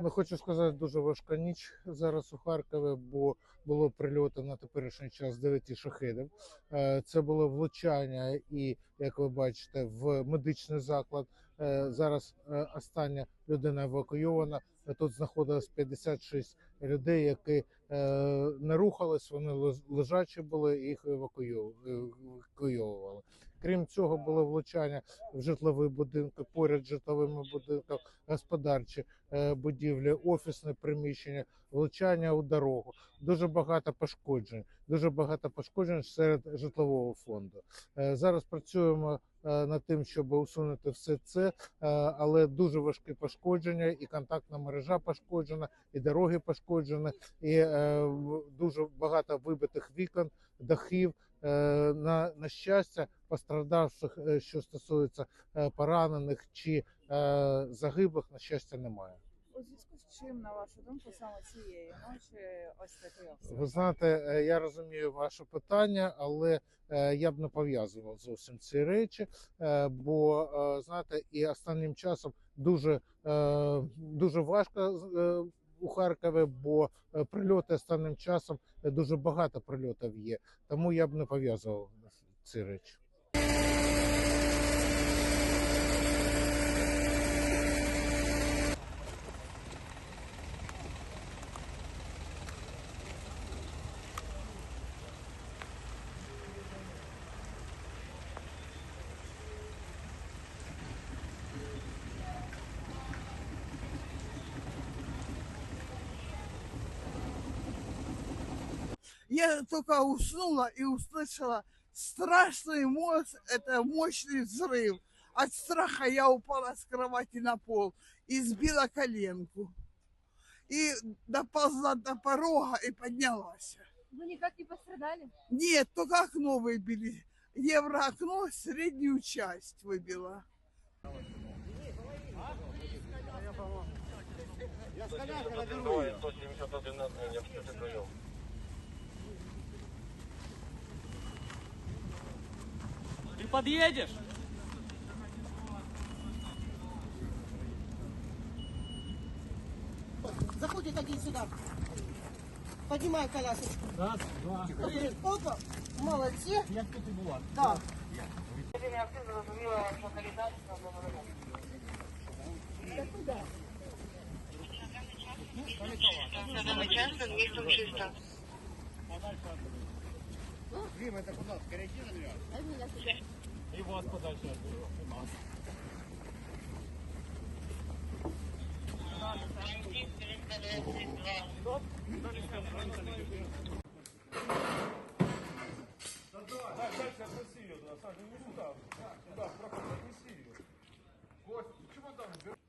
Ну, хочу сказати, дуже важка ніч зараз у Харкові, бо було прильоти на теперішній час 9 шахедів. Е, Це було влучання і, як ви бачите, в медичний заклад. Е, Зараз е, остання людина евакуйована. Е, Тут знаходилось 56 людей, які не рухались, вони леж- лежачі були, їх евакуйов- евакуйовували. Крім цього, було влучання в житлові будинки, поряд житловими будинками, господарчі будівлі, офісне приміщення, влучання у дорогу. Дуже багато пошкоджень. Дуже багато пошкоджень серед житлового фонду. Е, Зараз працюємо е, над тим, щоб усунути все це, е, але дуже важкі пошкодження, і контактна мережа пошкоджена, і дороги пошкоджені, і дуже багато вибитих вікон, дахів. На, на щастя, постраждавших, е, що стосується поранених чи загиблих, на щастя, немає. Чим, на вашу думку, саме цієї ночі ось такий обстріл? Ви знаєте, е, я розумію ваше питання, але е, я б не пов'язував зовсім ці речі, е, бо знаєте, і останнім часом дуже, дуже важко у Харкові, бо прильоти останнім часом дуже багато прильотів є. Тому я б не пов'язував ці речі. Я только уснула и услышала страшный мощь, это мощный взрыв. От страха я упала с кровати на пол и сбила коленку. И доползла до порога и поднялась. Вы никак не пострадали? Нет, только окно выбили. Евроокно среднюю часть выбила. Ты подъедешь? Заходи один сюда. Поднимай колясочку. Раз, два, три. Опа, молодцы. Як тут і була. Так. Я все зрозуміла, що калітація на мене. Та куди? На Домочанском, местом 600. Подальше. Рим, это куда? Скорее, на меня? І вас подальше від нас. Так, дальше отнеси ее туда, Саша, не сюда. Сюда, проходи, отнеси ее. Гость, почему там?